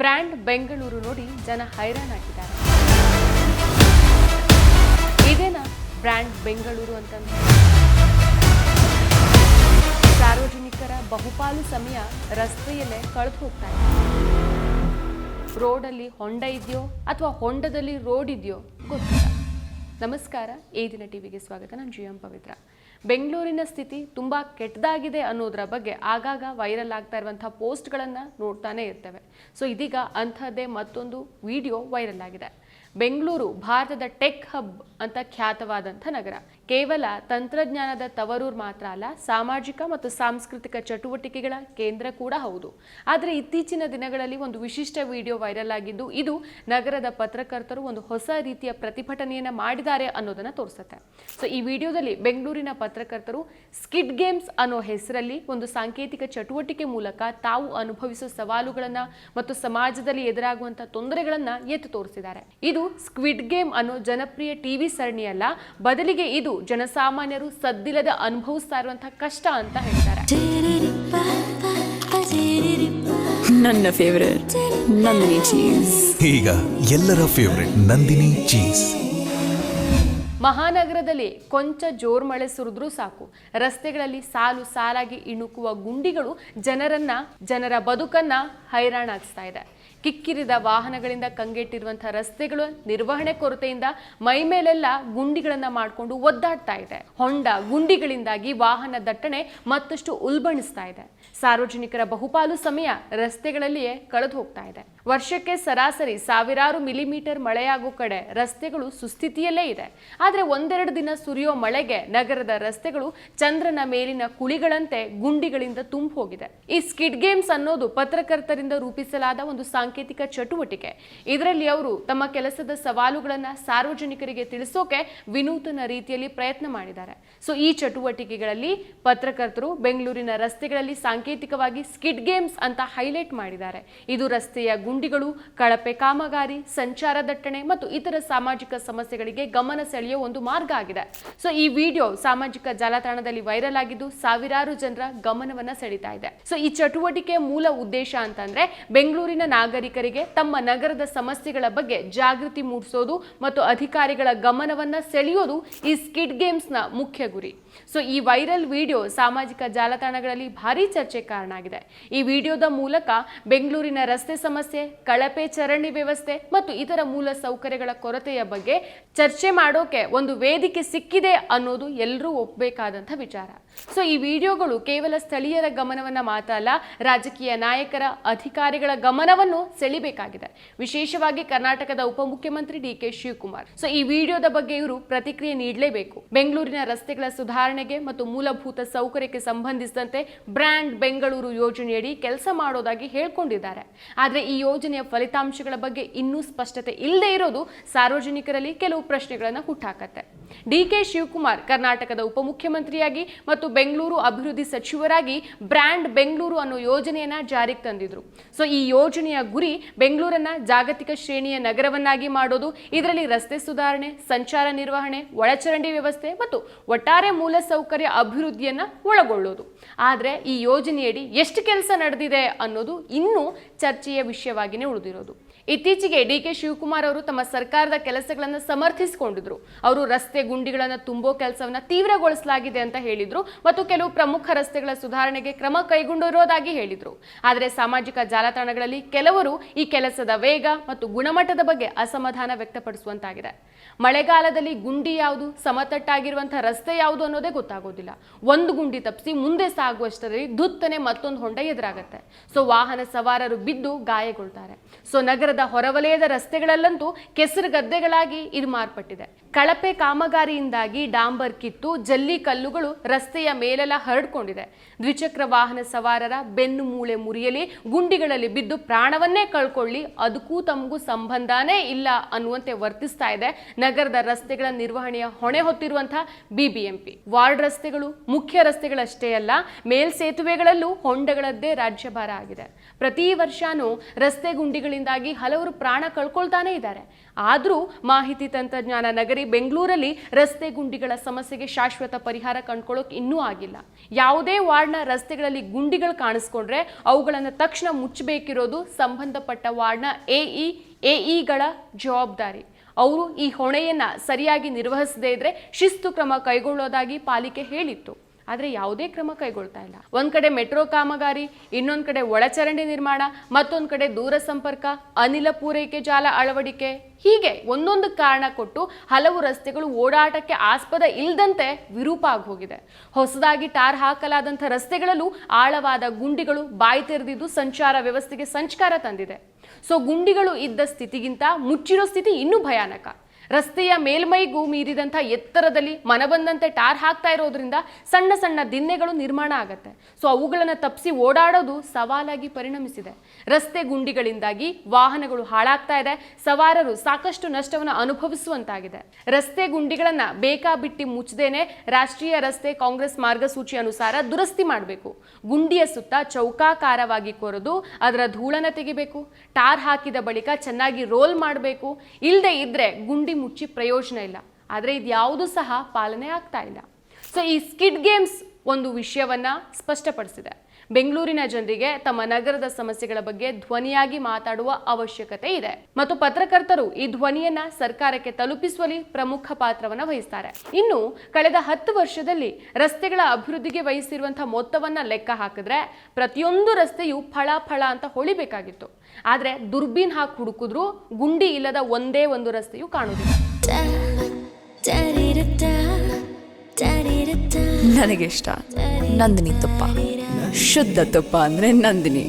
Brand Bengaluru ನೋಡಿ ಜನ ಹೈರಾಣಾಗಿದ್ದಾರೆ. ಇದೇನಾ ಬ್ರ್ಯಾಂಡ್ ಬೆಂಗಳೂರು ಅಂತಂದ್ರೆ? ಸಾರ್ವಜನಿಕರ ಬಹುಪಾಲು ಸಮಯ ರಸ್ತೆಯಲ್ಲೇ ಕಳೆದು ಹೋಗ್ತಾ ಇದೆ. ರೋಡಲ್ಲಿ ಹೊಂಡ ಇದೆಯೋ ಅಥವಾ ಹೊಂಡದಲ್ಲಿ ರೋಡ್ ಇದೆಯೋ ಗೊತ್ತಿಲ್ಲ. ನಮಸ್ಕಾರ, ಈ ದಿನ ಟಿವಿಗೆ ಸ್ವಾಗತ. ನಾನು ಜಿ ಎಂ ಪವಿತ್ರ. ಬೆಂಗಳೂರಿನ ಸ್ಥಿತಿ ತುಂಬ ಕೆಟ್ಟದಾಗಿದೆ ಅನ್ನೋದರ ಬಗ್ಗೆ ಆಗಾಗ ವೈರಲ್ ಆಗ್ತಾ ಇರುವಂಥ ಪೋಸ್ಟ್ಗಳನ್ನು ನೋಡ್ತಾನೆ ಇರ್ತೇವೆ. ಸೊ ಇದೀಗ ಅಂಥದ್ದೇ ಮತ್ತೊಂದು ವಿಡಿಯೋ ವೈರಲ್ ಆಗಿದೆ. ಬೆಂಗಳೂರು ಭಾರತದ ಟೆಕ್ ಹಬ್ ಅಂತ ಖ್ಯಾತವಾದಂಥ ನಗರ. ಕೇವಲ ತಂತ್ರಜ್ಞಾನದ ತವರೂರು ಮಾತ್ರ ಅಲ್ಲ, ಸಾಮಾಜಿಕ ಮತ್ತು ಸಾಂಸ್ಕೃತಿಕ ಚಟುವಟಿಕೆಗಳ ಕೇಂದ್ರ ಕೂಡ ಹೌದು. ಆದರೆ ಇತ್ತೀಚಿನ ದಿನಗಳಲ್ಲಿ ಒಂದು ವಿಶಿಷ್ಟ ವಿಡಿಯೋ ವೈರಲ್ ಆಗಿದ್ದು, ಇದು ನಗರದ ಪತ್ರಕರ್ತರು ಒಂದು ಹೊಸ ರೀತಿಯ ಪ್ರತಿಭಟನೆಯನ್ನು ಮಾಡಿದ್ದಾರೆ ಅನ್ನೋದನ್ನು ತೋರಿಸುತ್ತೆ. ಸೊ ಈ ವಿಡಿಯೋದಲ್ಲಿ ಬೆಂಗಳೂರಿನ ಪತ್ರಕರ್ತರು ಸ್ಕಿಡ್ ಗೇಮ್ಸ್ ಅನ್ನೋ ಹೆಸರಲ್ಲಿ ಒಂದು ಸಾಂಕೇತಿಕ ಚಟುವಟಿಕೆ ಮೂಲಕ ತಾವು ಅನುಭವಿಸುವ ಸವಾಲುಗಳನ್ನು ಮತ್ತು ಸಮಾಜದಲ್ಲಿ ಎದುರಾಗುವಂತಹ ತೊಂದರೆಗಳನ್ನು ಎತ್ತು ತೋರಿಸಿದ್ದಾರೆ. ಇದು ಸ್ಕ್ವಿಡ್ ಗೇಮ್ ಅನ್ನೋ ಜನಪ್ರಿಯ ಟಿವಿ ಸರಣಿಯಲ್ಲ, ಬದಲಿಗೆ ಇದು ಜನಸಾಮಾನ್ಯರು ಸದ್ದಿಲ್ಲದ ಅನುಭವಿಸ್ತಾ ಇರುವಂತಹ ಕಷ್ಟ ಅಂತ ಹೇಳ್ತಾರೆ. ನನ್ನ ಫೇವರೇಟ್ ನಂದಿನಿ ಚೀಸ್ ಈಗ ಎಲ್ಲರ ಫೇವರೆಟ್ ನಂದಿನಿ ಚೀಸ್ ಮಹಾನಗರದಲ್ಲಿ ಕೊಂಚ ಜೋರ್ ಮಳೆ ಸುರಿದ್ರೂ ಸಾಕು. ರಸ್ತೆಗಳಲ್ಲಿ ಸಾಲು ಸಾಲಾಗಿ ಇಣುಕುವ ಗುಂಡಿಗಳು ಜನರನ್ನ ಜನರ ಬದುಕನ್ನ ಹೈರಾಣಾಗಿಸ್ತಾ ಇದೆ. ಕಿಕ್ಕಿರಿದ ವಾಹನಗಳಿಂದ ಕಂಗೆಟ್ಟಿರುವಂತಹ ರಸ್ತೆಗಳು, ನಿರ್ವಹಣೆ ಕೊರತೆಯಿಂದ ಮೈ ಮೇಲೆಲ್ಲ ಗುಂಡಿಗಳನ್ನ ಮಾಡಿಕೊಂಡು ಒದ್ದಾಡ್ತಾ ಇದೆ. ಹೊಂಡ ಗುಂಡಿಗಳಿಂದಾಗಿ ವಾಹನ ದಟ್ಟಣೆ ಮತ್ತಷ್ಟು ಉಲ್ಬಣಿಸ್ತಾ ಇದೆ. ಸಾರ್ವಜನಿಕರ ಬಹುಪಾಲು ಸಮಯ ರಸ್ತೆಗಳಲ್ಲಿಯೇ ಕಳೆದು ಹೋಗ್ತಾ ಇದೆ. ವರ್ಷಕ್ಕೆ ಸರಾಸರಿ ಸಾವಿರಾರು ಮಿಲಿಮೀಟರ್ ಮಳೆಯಾಗೋ ಕಡೆ ರಸ್ತೆಗಳು ಸುಸ್ಥಿತಿಯಲ್ಲೇ ಇದೆ. ಆದರೆ ಒಂದೆರಡು ದಿನ ಸುರಿಯೋ ಮಳೆಗೆ ನಗರದ ರಸ್ತೆಗಳು ಚಂದ್ರನ ಮೇಲಿನ ಕುಳಿಗಳಂತೆ ಗುಂಡಿಗಳಿಂದ ತುಂಬ ಹೋಗಿದೆ ಈ ಸ್ಕಿಡ್ ಗೇಮ್ಸ್ ಅನ್ನೋದು ಪತ್ರಕರ್ತರಿಂದ ರೂಪಿಸಲಾದ ಒಂದು ಸಾಂಕೇತಿಕ ಚಟುವಟಿಕೆ. ಇದರಲ್ಲಿ ಅವರು ತಮ್ಮ ಕೆಲಸದ ಸವಾಲುಗಳನ್ನ ಸಾರ್ವಜನಿಕರಿಗೆ ತಿಳಿಸೋಕೆ ವಿನೂತನ ರೀತಿಯಲ್ಲಿ ಪ್ರಯತ್ನ ಮಾಡಿದ್ದಾರೆ. ಸೊ ಈ ಚಟುವಟಿಕೆಗಳಲ್ಲಿ ಪತ್ರಕರ್ತರು ಬೆಂಗಳೂರಿನ ರಸ್ತೆಗಳಲ್ಲಿ ಸಾಂಕೇತಿಕವಾಗಿ ಸ್ಕಿಡ್ ಗೇಮ್ಸ್ ಅಂತ ಹೈಲೈಟ್ ಮಾಡಿದ್ದಾರೆ. ಇದು ರಸ್ತೆಯ ಗುಂಡಿಗಳು, ಕಳಪೆ ಕಾಮಗಾರಿ, ಸಂಚಾರ ದಟ್ಟಣೆ ಮತ್ತು ಇತರ ಸಾಮಾಜಿಕ ಸಮಸ್ಯೆಗಳಿಗೆ ಗಮನ ಸೆಳೆಯೋ ಒಂದು ಮಾರ್ಗ ಆಗಿದೆ. ಸೊ ಈ ವಿಡಿಯೋ ಸಾಮಾಜಿಕ ಜಾಲತಾಣದಲ್ಲಿ ವೈರಲ್ ಆಗಿದ್ದು ಸಾವಿರಾರು ಜನರ ಗಮನವನ್ನ ಸೆಳೀತಾ ಇದೆ. ಸೊ ಈ ಚಟುವಟಿಕೆಯ ಮೂಲ ಉದ್ದೇಶ ಅಂತಂದ್ರೆ ಬೆಂಗಳೂರಿನ ನಾಗರಿಕರಿಗೆ ತಮ್ಮ ನಗರದ ಸಮಸ್ಯೆಗಳ ಬಗ್ಗೆ ಜಾಗೃತಿ ಮೂಡಿಸೋದು ಮತ್ತು ಅಧಿಕಾರಿಗಳ ಗಮನವನ್ನ ಸೆಳೆಯೋದು ಈ ಸ್ಕಿಡ್ ಗೇಮ್ಸ್ನ ಮುಖ್ಯ ಗುರಿ. ಸೊ ಈ ವೈರಲ್ ವಿಡಿಯೋ ಸಾಮಾಜಿಕ ಜಾಲತಾಣಗಳಲ್ಲಿ ಭಾರಿ ಚರ್ಚೆ ಕಾರಣ ಆಗಿದೆ ಈ ವಿಡಿಯೋದ ಮೂಲಕ ಬೆಂಗಳೂರಿನ ರಸ್ತೆ ಸಮಸ್ಯೆ, ಕಳಪೆ ಚರಂಡಿ ವ್ಯವಸ್ಥೆ ಮತ್ತು ಇತರ ಮೂಲ ಸೌಕರ್ಯಗಳ ಕೊರತೆಯ ಬಗ್ಗೆ ಚರ್ಚೆ ಮಾಡೋಕೆ ಒಂದು ವೇದಿಕೆ ಸಿಕ್ಕಿದೆ ಅನ್ನೋದು ಎಲ್ಲರೂ ಒಪ್ಪಬೇಕಾದಂಥ ವಿಚಾರ. ಸೊ ಈ ವಿಡಿಯೋಗಳು ಕೇವಲ ಸ್ಥಳೀಯರ ಗಮನವನ್ನ ಮಾತ್ರ ಅಲ್ಲ, ರಾಜಕೀಯ ನಾಯಕರ ಅಧಿಕಾರಿಗಳ ಗಮನವನ್ನು ಸೆಳಿಬೇಕಾಗಿದೆ. ವಿಶೇಷವಾಗಿ ಕರ್ನಾಟಕದ ಉಪಮುಖ್ಯಮಂತ್ರಿ ಡಿ ಕೆ ಶಿವಕುಮಾರ್. ಸೊ, ಈ ವಿಡಿಯೋದ ಬಗ್ಗೆ ಇವರು ಪ್ರತಿಕ್ರಿಯೆ ನೀಡಲೇಬೇಕು. ಬೆಂಗಳೂರಿನ ರಸ್ತೆಗಳ ಸುಧಾರಣೆಗೆ ಮತ್ತು ಮೂಲಭೂತ ಸೌಕರ್ಯಕ್ಕೆ ಸಂಬಂಧಿಸಿದಂತೆ ಬ್ರ್ಯಾಂಡ್ ಬೆಂಗಳೂರು ಯೋಜನೆಯಡಿ ಕೆಲಸ ಮಾಡೋದಾಗಿ ಹೇಳ್ಕೊಂಡಿದ್ದಾರೆ. ಆದರೆ ಈ ಯೋಜನೆಯ ಫಲಿತಾಂಶಗಳ ಬಗ್ಗೆ ಇನ್ನೂ ಸ್ಪಷ್ಟತೆ ಇಲ್ಲದೆ ಇರೋದು ಸಾರ್ವಜನಿಕರಲ್ಲಿ ಕೆಲವು ಪ್ರಶ್ನೆಗಳನ್ನು ಹುಟ್ಟಾಕತ್ತೆ. ಡಿ ಕೆ ಶಿವಕುಮಾರ್ ಕರ್ನಾಟಕದ ಉಪಮುಖ್ಯಮಂತ್ರಿಯಾಗಿ ಮತ್ತು ಬೆಂಗಳೂರು ಅಭಿವೃದ್ಧಿ ಸಚಿವರಾಗಿ ಬ್ರ್ಯಾಂಡ್ ಬೆಂಗಳೂರು ಅನ್ನೋ ಯೋಜನೆಯನ್ನ ಜಾರಿಗೆ ತಂದಿದ್ರು. ಸೊ, ಈ ಯೋಜನೆಯ ಗುರಿ ಬೆಂಗಳೂರನ್ನ ಜಾಗತಿಕ ಶ್ರೇಣಿಯ ನಗರವನ್ನಾಗಿ ಮಾಡೋದು, ಇದರಲ್ಲಿ ರಸ್ತೆ ಸುಧಾರಣೆ, ಸಂಚಾರ ನಿರ್ವಹಣೆ, ಒಳಚರಂಡಿ ವ್ಯವಸ್ಥೆ ಮತ್ತು ಒಟ್ಟಾರೆ ಮೂಲಸೌಕರ್ಯ ಅಭಿವೃದ್ಧಿಯನ್ನ ಒಳಗೊಳ್ಳೋದು. ಆದರೆ ಈ ಯೋಜನೆಯಡಿ ಎಷ್ಟು ಕೆಲಸ ನಡೆದಿದೆ ಅನ್ನೋದು ಇನ್ನೂ ಚರ್ಚೆಯ ವಿಷಯವಾಗಿನೇ ಉಳಿದಿರೋದು. ಇತ್ತೀಚೆಗೆ ಡಿ ಕೆ ಶಿವಕುಮಾರ್ ಅವರು ತಮ್ಮ ಸರ್ಕಾರದ ಕೆಲಸಗಳನ್ನು ಸಮರ್ಥಿಸಿಕೊಂಡಿದ್ರು. ಅವರು ರಸ್ತೆ ಗುಂಡಿಗಳನ್ನು ತುಂಬೋ ಕೆಲಸವನ್ನ ತೀವ್ರಗೊಳಿಸಲಾಗಿದೆ ಅಂತ ಹೇಳಿದ್ರು ಮತ್ತು ಕೆಲವು ಪ್ರಮುಖ ರಸ್ತೆಗಳ ಸುಧಾರಣೆಗೆ ಕ್ರಮ ಕೈಗೊಂಡಿರೋದಾಗಿ ಹೇಳಿದ್ರು. ಆದರೆ ಸಾಮಾಜಿಕ ಜಾಲತಾಣಗಳಲ್ಲಿ ಕೆಲವರು ಈ ಕೆಲಸದ ವೇಗ ಮತ್ತು ಗುಣಮಟ್ಟದ ಬಗ್ಗೆ ಅಸಮಾಧಾನ ವ್ಯಕ್ತಪಡಿಸುವಂತಾಗಿದೆ. ಮಳೆಗಾಲದಲ್ಲಿ ಗುಂಡಿ ಯಾವುದು? ಸಮತಟ್ಟಾಗಿರುವಂತಹ ರಸ್ತೆ ಯಾವುದು ಅನ್ನೋದೇ ಗೊತ್ತಾಗೋದಿಲ್ಲ. ಒಂದು ಗುಂಡಿ ತಪ್ಪಿಸಿ ಮುಂದೆ ಸಾಗುವಷ್ಟರಲ್ಲಿ ಧುತ್ತನೆ ಮತ್ತೊಂದು ಹೊಂಡ ಎದುರಾಗುತ್ತೆ. ಸೊ ವಾಹನ ಸವಾರರು ಬಿದ್ದು ಗಾಯಗೊಳ್ತಾರೆ. ಸೊ ನಗರದ ಹೊರವಲಯದ ರಸ್ತೆಗಳಲ್ಲಂತೂ ಕೆಸರು ಗದ್ದೆಗಳಾಗಿ ಇದು ಮಾರ್ಪಟ್ಟಿದೆ. ಕಳಪೆ ಕಾಮಗಾರಿಯಿಂದಾಗಿ ಡಾಂಬರ್ ಕಿತ್ತು ಜಲ್ಲಿ ಕಲ್ಲುಗಳು ರಸ್ತೆಯ ಮೇಲೆಲ್ಲ ಹರಡ್ಕೊಂಡಿದೆ. ದ್ವಿಚಕ್ರ ವಾಹನ ಸವಾರರ ಬೆನ್ನು ಮೂಳೆ ಮುರಿಯಲಿ, ಗುಂಡಿಗಳಲ್ಲಿ ಬಿದ್ದು ಪ್ರಾಣವನ್ನೇ ಕಳ್ಕೊಳ್ಳಿ, ಅದಕ್ಕೂ ತಮಗೂ ಸಂಬಂಧನೇ ಇಲ್ಲ ಅನ್ನುವಂತೆ ವರ್ತಿಸ್ತಾ ಇದೆ ನಗರದ ರಸ್ತೆಗಳ ನಿರ್ವಹಣೆಯ ಹೊಣೆ ಹೊತ್ತಿರುವಂತಹ ಬಿಬಿಎಂಪಿ. ವಾರ್ಡ್ ರಸ್ತೆಗಳು ಮುಖ್ಯ ರಸ್ತೆಗಳಷ್ಟೇ ಅಲ್ಲ ಮೇಲ್ಸೇತುವೆಗಳಲ್ಲೂ ಹೊಂಡಗಳದ್ದೇ ರಾಜ್ಯಭಾರ ಆಗಿದೆ. ಪ್ರತಿ ವರ್ಷನೂ ರಸ್ತೆ ಗುಂಡಿಗಳಿಂದಾಗಿ ಹಲವರು ಪ್ರಾಣ ಕಳ್ಕೊಳ್ತಾನೆ ಇದ್ದಾರೆ. ಆದರೂ ಮಾಹಿತಿ ತಂತ್ರಜ್ಞಾನ ನಗರಿ ಬೆಂಗಳೂರಲ್ಲಿ ರಸ್ತೆ ಗುಂಡಿಗಳ ಸಮಸ್ಯೆಗೆ ಶಾಶ್ವತ ಪರಿಹಾರ ಕಂಡುಕೊಳ್ಳೋಕೆ ಇನ್ನೂ ಆಗಿಲ್ಲ. ಯಾವುದೇ ವಾರ್ಡ್ನ ರಸ್ತೆಗಳಲ್ಲಿ ಗುಂಡಿಗಳು ಕಾಣಿಸ್ಕೊಂಡ್ರೆ ಅವುಗಳನ್ನು ತಕ್ಷಣ ಮುಚ್ಚಬೇಕಿರೋದು ಸಂಬಂಧಪಟ್ಟ ವಾರ್ಡ್ನ ಎಇ, ಎಇಗಳ ಜವಾಬ್ದಾರಿ. ಅವರು ಈ ಹೊಣೆಯನ್ನ ಸರಿಯಾಗಿ ನಿರ್ವಹಿಸದೇ ಇದ್ರೆ ಶಿಸ್ತು ಕ್ರಮ ಕೈಗೊಳ್ಳೋದಾಗಿ ಪಾಲಿಕೆ ಹೇಳಿತ್ತು. ಆದರೆ ಯಾವುದೇ ಕ್ರಮ ಕೈಗೊಳ್ತಾ ಇಲ್ಲ. ಒಂದು ಕಡೆ ಮೆಟ್ರೋ ಕಾಮಗಾರಿ, ಇನ್ನೊಂದು ಕಡೆ ಒಳಚರಂಡಿ ನಿರ್ಮಾಣ, ಮತ್ತೊಂದು ಕಡೆ ದೂರ ಸಂಪರ್ಕ, ಅನಿಲ ಪೂರೈಕೆ ಜಾಲ ಅಳವಡಿಕೆ. ಹೀಗೆ ಒಂದೊಂದು ಕಾರಣ ಕೊಟ್ಟು ಹಲವು ರಸ್ತೆಗಳು ಓಡಾಟಕ್ಕೆ ಆಸ್ಪದ ಇಲ್ಲದಂತೆ ವಿರೂಪ ಆಗಿ ಹೋಗಿದೆ ಹೊಸದಾಗಿ ಟಾರ್ ಹಾಕಲಾದಂಥ ರಸ್ತೆಗಳಲ್ಲೂ ಆಳವಾದ ಗುಂಡಿಗಳು ಬಾಯಿ ತೆರೆದಿದ್ದು ಸಂಚಾರ ವ್ಯವಸ್ಥೆಗೆ ಸಂಚಕಾರ ತಂದಿದೆ. ಸೊ ಗುಂಡಿಗಳು ಇದ್ದ ಸ್ಥಿತಿಗಿಂತ ಮುಚ್ಚಿರೋ ಸ್ಥಿತಿ ಇನ್ನೂ ಭಯಾನಕ. ರಸ್ತೆಯ ಮೇಲ್ಮೈಗೂ ಮೀರಿದಂಥ ಎತ್ತರದಲ್ಲಿ ಮನಬಂದಂತೆ ಟಾರ್ ಹಾಕ್ತಾ ಇರೋದ್ರಿಂದ ಸಣ್ಣ ಸಣ್ಣ ದಿನ್ನೆಗಳು ನಿರ್ಮಾಣ ಆಗತ್ತೆ. ಸೊ ಅವುಗಳನ್ನು ತಪ್ಪಿಸಿ ಓಡಾಡೋದು ಸವಾಲಾಗಿ ಪರಿಣಮಿಸಿದೆ. ರಸ್ತೆ ಗುಂಡಿಗಳಿಂದಾಗಿ ವಾಹನಗಳು ಹಾಳಾಗ್ತಾ ಇದೆ. ಸವಾರರು ಸಾಕಷ್ಟು ನಷ್ಟವನ್ನು ಅನುಭವಿಸುವಂತಾಗಿದೆ. ರಸ್ತೆ ಗುಂಡಿಗಳನ್ನ ಬೇಕಾಬಿಟ್ಟಿ ಮುಚ್ಚದೇನೆ ರಾಷ್ಟ್ರೀಯ ರಸ್ತೆ ಕಾಂಗ್ರೆಸ್ ಮಾರ್ಗಸೂಚಿ ಅನುಸಾರ ದುರಸ್ತಿ ಮಾಡಬೇಕು. ಗುಂಡಿಯ ಸುತ್ತ ಚೌಕಾಕಾರವಾಗಿ ಕೊರೆದು ಅದರ ಧೂಳನ ತೆಗಿಬೇಕು. ಟಾರ್ ಹಾಕಿದ ಬಳಿಕ ಚೆನ್ನಾಗಿ ರೋಲ್ ಮಾಡಬೇಕು. ಇಲ್ಲದೆ ಇದ್ರೆ ಗುಂಡಿ ಮುಚ್ಚಿ ಪ್ರಯೋಜನ ಇಲ್ಲ. ಆದರೆ ಇದ್ಯಾವುದು ಸಹ ಪಾಲನೆ ಆಗ್ತಾ ಇಲ್ಲ. ಸೊ ಈ ಸ್ಕಿಡ್ ಗೇಮ್ಸ್ ಒಂದು ವಿಷಯವನ್ನ ಸ್ಪಷ್ಟಪಡಿಸಿದೆ. ಬೆಂಗಳೂರಿನ ಜನರಿಗೆ ತಮ್ಮ ನಗರದ ಸಮಸ್ಯೆಗಳ ಬಗ್ಗೆ ಧ್ವನಿಯಾಗಿ ಮಾತಾಡುವ ಅವಶ್ಯಕತೆ ಇದೆ. ಮತ್ತು ಪತ್ರಕರ್ತರು ಈ ಧ್ವನಿಯನ್ನ ಸರ್ಕಾರಕ್ಕೆ ತಲುಪಿಸುವಲ್ಲಿ ಪ್ರಮುಖ ಪಾತ್ರವನ್ನ ವಹಿಸ್ತಾರೆ. ಇನ್ನು ಕಳೆದ ಹತ್ತು ವರ್ಷದಲ್ಲಿ ರಸ್ತೆಗಳ ಅಭಿವೃದ್ಧಿಗೆ ವಹಿಸಿರುವಂತಹ ಮೊತ್ತವನ್ನ ಲೆಕ್ಕ ಹಾಕಿದ್ರೆ ಪ್ರತಿಯೊಂದು ರಸ್ತೆಯು ಫಳ ಫಳ ಅಂತ ಹೊಳಿಬೇಕಾಗಿತ್ತು. ಆದ್ರೆ ದುರ್ಬೀನ್ ಹಾಕಿ ಹುಡುಕಿದ್ರು ಗುಂಡಿ ಇಲ್ಲದ ಒಂದೇ ಒಂದು ರಸ್ತೆಯು ಕಾಣುವುದಿಲ್ಲ ನನಗಿಷ್ಟ ನಂದಿನಿ ತುಪ್ಪ. ಶುದ್ಧ ತುಪ್ಪ ಅಂದ್ರೆ ನಂದಿನಿ.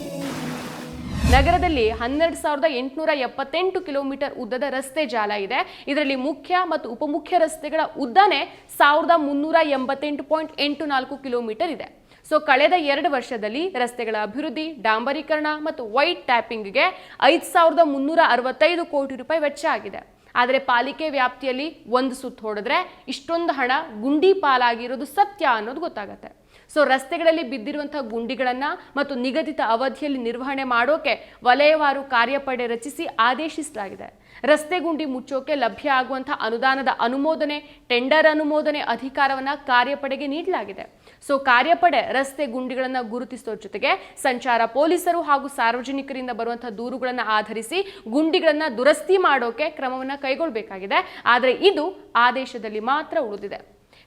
ನಗರದಲ್ಲಿ ಹನ್ನೆರಡು ಸಾವಿರದ ಎಂಟುನೂರ ಎಪ್ಪತ್ತೆಂಟು ಕಿಲೋಮೀಟರ್ ಉದ್ದದ ರಸ್ತೆ ಜಾಲ ಇದೆ. ಇದರಲ್ಲಿ ಮುಖ್ಯ ಮತ್ತು ಉಪಮುಖ್ಯ ರಸ್ತೆಗಳ ಉದ್ದನೇ ಸಾವಿರದ ಮುನ್ನೂರ ಎಂಬತ್ತೆಂಟು ಪಾಯಿಂಟ್ ಎಂಟು ನಾಲ್ಕು ಕಿಲೋಮೀಟರ್ ಇದೆ. ಸೊ ಕಳೆದ ಎರಡು ವರ್ಷದಲ್ಲಿ ರಸ್ತೆಗಳ ಅಭಿವೃದ್ಧಿ ಡಾಂಬರೀಕರಣ ಮತ್ತು ವೈಟ್ ಟ್ಯಾಪಿಂಗ್ಗೆ ಐದು ಸಾವಿರದ ಮುನ್ನೂರ ಅರವತ್ತೈದು ಕೋಟಿ ರೂಪಾಯಿ ವೆಚ್ಚ ಆಗಿದೆ. ಆದರೆ ಪಾಲಿಕೆ ವ್ಯಾಪ್ತಿಯಲ್ಲಿ ಒಂದು ಸುತ್ತು ಹೊಡೆದ್ರೆ ಇಷ್ಟೊಂದು ಹಣ ಗುಂಡಿ ಪಾಲಾಗಿರೋದು ಸತ್ಯ ಅನ್ನೋದು ಗೊತ್ತಾಗತ್ತೆ. ಸೊ ರಸ್ತೆಗಳಲ್ಲಿ ಬಿದ್ದಿರುವಂತಹ ಗುಂಡಿಗಳನ್ನು ಮತ್ತು ನಿಗದಿತ ಅವಧಿಯಲ್ಲಿ ನಿರ್ವಹಣೆ ಮಾಡೋಕೆ ವಲಯವಾರು ಕಾರ್ಯಪಡೆ ರಚಿಸಿ ಆದೇಶಿಸಲಾಗಿದೆ. ರಸ್ತೆ ಗುಂಡಿ ಮುಚ್ಚೋಕೆ ಲಭ್ಯ ಆಗುವಂತಹ ಅನುದಾನದ ಅನುಮೋದನೆ, ಟೆಂಡರ್ ಅನುಮೋದನೆ ಅಧಿಕಾರವನ್ನ ಕಾರ್ಯಪಡೆಗೆ ನೀಡಲಾಗಿದೆ. ಸೊ ಕಾರ್ಯಪಡೆ ರಸ್ತೆ ಗುಂಡಿಗಳನ್ನು ಗುರುತಿಸೋ ಜೊತೆಗೆ ಸಂಚಾರ ಪೊಲೀಸರು ಹಾಗೂ ಸಾರ್ವಜನಿಕರಿಂದ ಬರುವಂತಹ ದೂರುಗಳನ್ನು ಆಧರಿಸಿ ಗುಂಡಿಗಳನ್ನ ದುರಸ್ತಿ ಮಾಡೋಕೆ ಕ್ರಮವನ್ನ ಕೈಗೊಳ್ಳಬೇಕಾಗಿದೆ ಆದರೆ ಇದು ಆದೇಶದಲ್ಲಿ ಮಾತ್ರ ಉಳಿದಿದೆ.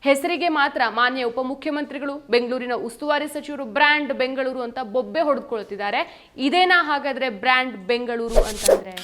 ಹೆಸರಿಗೆ ಮಾತ್ರ ಮಾನ್ಯ ಉಪಮುಖ್ಯಮಂತ್ರಿಗಳು, ಬೆಂಗಳೂರಿನ ಉಸ್ತುವಾರಿ ಸಚಿವರು ಬ್ರ್ಯಾಂಡ್ ಬೆಂಗಳೂರು ಅಂತ ಬೊಬ್ಬೆ ಹೊಡೆದುಕೊಳ್ತಿದ್ದಾರೆ. ಇದೇನಾ ಹಾಗಾದ್ರೆ ಬ್ರ್ಯಾಂಡ್ ಬೆಂಗಳೂರು ಅಂತಂದ್ರೆ?